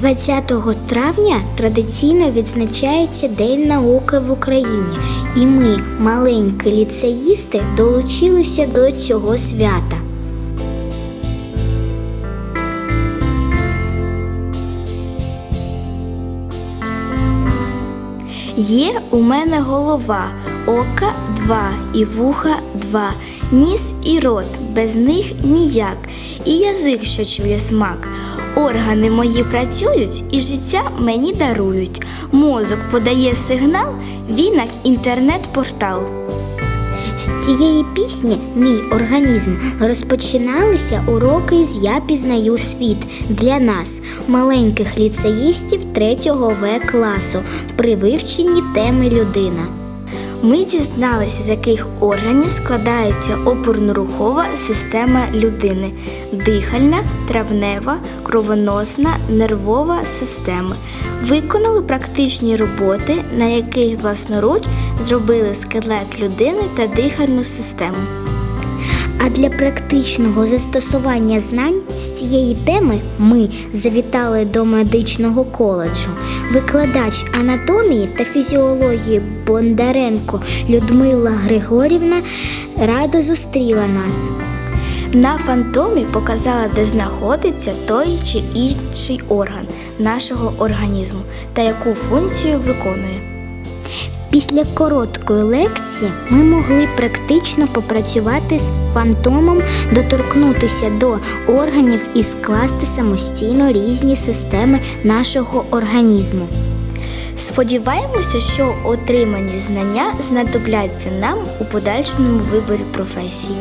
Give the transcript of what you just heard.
20 травня традиційно відзначається День науки в Україні, і ми, маленькі ліцеїсти, долучилися до цього свята. Є у мене голова, ока два і вуха два, ніс і рот, без них ніяк, і язик, що чує смак. Органи мої працюють і життя мені дарують. Мозок подає сигнал, він як інтернет-портал. З цієї пісні Мій організм розпочиналися уроки з Я пізнаю світ для нас, маленьких ліцеїстів 3 В класу, при вивченні теми людина. Ми дізналися, з яких органів складається опорно-рухова система людини: дихальна, травнева, кровоносна, нервова системи. Виконали практичні роботи, на яких власноруч зробили скелет людини та дихальну систему. А для практичного застосування знань з цієї теми ми завітали до медичного коледжу. Викладач анатомії та фізіології Бондаренко Людмила Григорівна радо зустріла нас. На фантомі показала, де знаходиться той чи інший орган нашого організму та яку функцію виконує. Після короткої лекції ми могли практично попрацювати з фантомом, доторкнутися до органів і скласти самостійно різні системи нашого організму. Сподіваємося, що отримані знання знадобляться нам у подальшому виборі професії.